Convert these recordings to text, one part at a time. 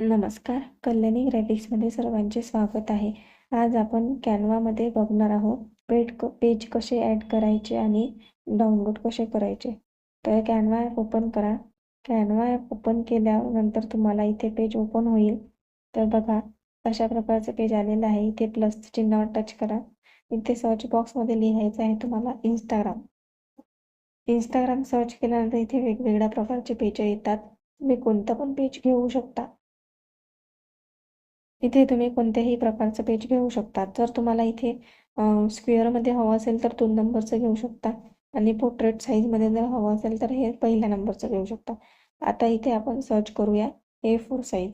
नमस्कार. कल्याणी ग्रॅफिक्समध्ये सर्वांचे स्वागत आहे. आज आपण कॅनवामध्ये बघणार आहोत पेट क पेज कसे ॲड करायचे आणि डाउनलोड कसे करायचे. तर कॅनवा ॲप ओपन करा. कॅनवा ॲप ओपन केल्यानंतर तुम्हाला इथे पेज ओपन होईल. तर बघा अशा प्रकारचं पेज आलेलं आहे. इथे प्लस चिन्हावर टच करा. इथे सर्च बॉक्समध्ये लिहायचं आहे तुम्हाला इंस्टाग्राम इंस्टाग्राम सर्च केल्यानंतर इथे वेगवेगळ्या प्रकारचे पेज येतात. तुम्ही कोणतं पण पेज घेऊ शकता. इथे तुम्ही कोणत्याही प्रकारचं पेज घेऊ शकता. जर तुम्हाला इथे स्क्वेअरमध्ये हवं असेल तर दोन नंबरचं घेऊ शकता. आणि पोर्ट्रेट साईजमध्ये जर हवं असेल तर हे पहिल्या नंबरचं घेऊ शकता. आता इथे आपण सर्च करूया ए फोर साईज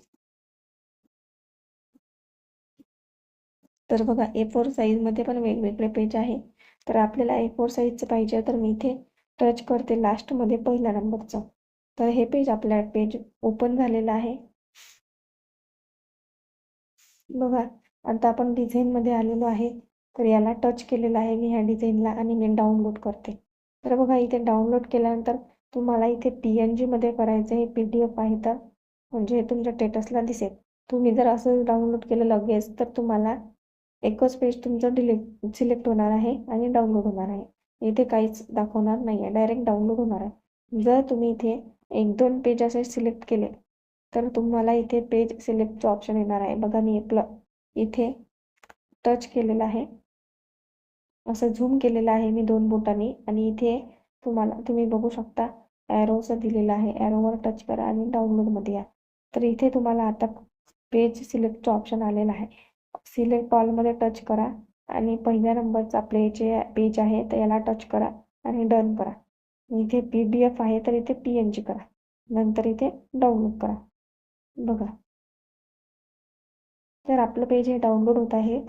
तर बघा ए फोर साईजमध्ये पण वेगवेगळे पेज आहे. तर आपल्याला ए फोर साईजचं पाहिजे तर मी इथे टच करते लास्टमध्ये पहिल्या नंबरचं तर हे पेज आपल्या पेज ओपन झालेलं आहे. बघा आता आपण डिझाईनमध्ये आलेलो आहे तर याला टच केलेलं आहे मी ह्या डिझाईनला आणि मी डाउनलोड करते. तर बघा इथे डाउनलोड केल्यानंतर तुम्हाला इथे पी एन जीमध्ये करायचं हे पी डी एफ आहे तर म्हणजे तुमच्या टेटसला दिसेल. तुम्ही जर असं डाउनलोड केलं लगेच तर तुम्हाला एकच पेज तुमचं डिलीट सिलेक्ट होणार आहे आणि डाउनलोड होणार आहे. इथे काहीच दाखवणार नाही आहे डायरेक्ट डाउनलोड होणार आहे. जर तुम्ही इथे एक दोन पेज असे सिलेक्ट केले तर तुम्हाला इथे पेज सिलेक्टचं ऑप्शन येणार आहे. बघा मी प्ल इथे टच केलेलं आहे. असं झूम केलेलं आहे मी दोन बोटांनी. आणि इथे तुम्हाला तुम्ही बघू शकता ॲरोचं दिलेलं आहे. ॲरोवर टच करा आणि डाउनलोडमध्ये या. तर इथे तुम्हाला आता पेज सिलेक्टचं ऑप्शन आलेलं आहे. सिलेक्ट ऑलमध्ये टच करा आणि पहिल्या नंबरचं आपले जे पेज आहे तर याला टच करा आणि डन करा. इथे पी डी एफ आहे तर इथे पी एन जी करा. नंतर इथे डाउनलोड करा. बघा. तर आपलं पेज हे डाउनलोड होत आहे.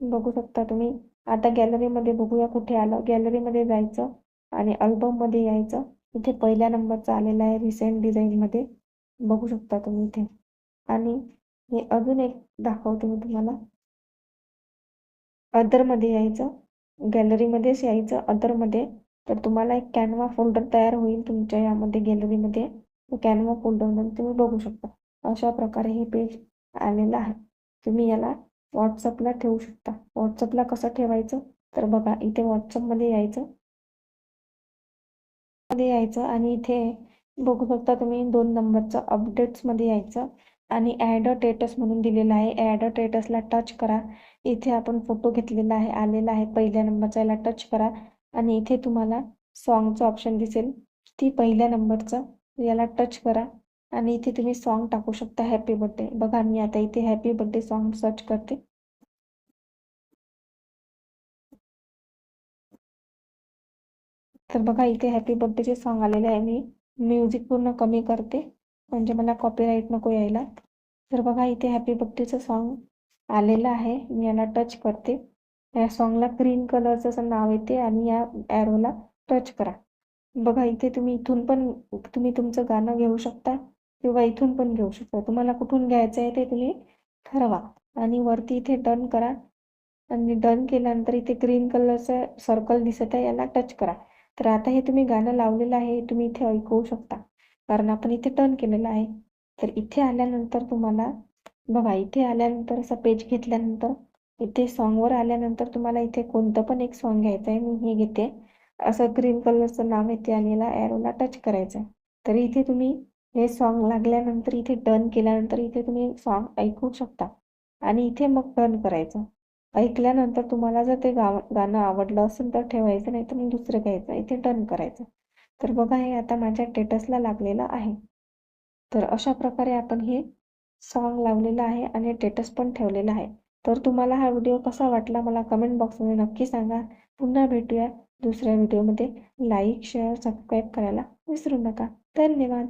बघू शकता तुम्ही. आता गॅलरीमध्ये बघूया कुठे आलं. गॅलरीमध्ये जायचं आणि अल्बममध्ये यायचं. इथे पहिल्या नंबरचं आलेलं आहे रिसेंट डिझाईनमध्ये बघू शकता तुम्ही इथे. आणि हे अजून एक दाखवते मी तुम्हाला. अदरमध्ये यायचं. गॅलरीमध्येच यायचं. अदरमध्ये तर तुम्हाला एक कॅनवा फोल्डर तयार होईल तुमच्या यामध्ये गॅलरीमध्ये कॅनवा फोल्डरमध्ये तुम्ही बघू शकता. अशा प्रकारे हे पेज आलेलं आहे. तुम्ही याला व्हॉट्सअपला ठेवू शकता. व्हॉट्सअपला कसं ठेवायचं? तर बघा इथे व्हॉट्सअपमध्ये यायचं. मध्ये यायचं आणि इथे बघू शकता तुम्ही दोन नंबरचं अपडेट्समध्ये यायचं आणि ॲड अ टेटस म्हणून दिलेलं आहे. ॲड अ टेटसला टच करा. इथे आपण फोटो घेतलेला आहे आलेला आहे. पहिल्या नंबरचा याला टच करा आणि इथे तुम्हाला सॉन्गचं ऑप्शन दिसेल. ती पहिल्या नंबरचं याला टच करा. आणि इथे तुम्ही सॉन्ग टाकू शकता हॅपी बर्थडे बघा मी आता इथे हॅपी बर्थडे सॉन्ग सर्च करते. तर बघा इथे हॅपी बर्थडेचे सॉन्ग आलेले आहे. मी म्युझिक पूर्ण कमी करते. म्हणजे मला कॉपीराईट नको यायला. तर बघा इथे हॅपी बर्थडेचं सॉन्ग आलेलं आहे. मी याला टच करते. या सॉन्गला ग्रीन कलरचं असं नाव येते आणि या ॲरोला टच करा. बघा इथे तुम्ही इथून पण तुम्ही तुमचं गाणं घेऊ शकता किंवा इथून पण घेऊ शकता. तुम्हाला कुठून घ्यायचं आहे ते तुम्ही ठरवा आणि वरती इथे डन करा आणि डन केल्यानंतर इथे ग्रीन कलरचं सर्कल दिसत आहे याला टच करा. तर आता हे तुम्ही गाणं लावलेलं आहे तुम्ही इथे ऐकवू शकता. कारण आपण इथे डन केलेलं आहे. तर इथे आल्यानंतर तुम्हाला बघा इथे आल्यानंतर असं पेज घेतल्यानंतर इथे सॉन्गवर आल्यानंतर तुम्हाला इथे कोणतं पण एक सॉन्ग घ्यायचं आहे मी हे घेते. असं ग्रीन कलरचं नाव आहे ते याला ॲरोला टच करायचं. आहे तर इथे तुम्ही हे सॉन्ग लागल्यानंतर इथे डन केल्यानंतर इथे तुम्ही सॉन्ग ऐकू शकता. आणि इथे मग डन करायचं. ऐकल्यानंतर तुम्हाला जर ते गाव गाणं आवडलं असेल तर ठेवायचं नाही तर मग दुसरं घ्यायचं इथे डन करायचं. तर बघा हे आता माझ्या टेटसला लागलेलं आहे. तर अशा प्रकारे आपण हे सॉन्ग लावलेलं आहे आणि टेटस पण ठेवलेलं आहे. तर तुम्हाला हा व्हिडिओ कसा वाटला मला कमेंट बॉक्समध्ये नक्की सांगा. पुन्हा भेटूया दुसऱ्या व्हिडिओमध्ये. लाईक शेअर सबस्क्राईब करायला विसरू नका. धन्यवाद.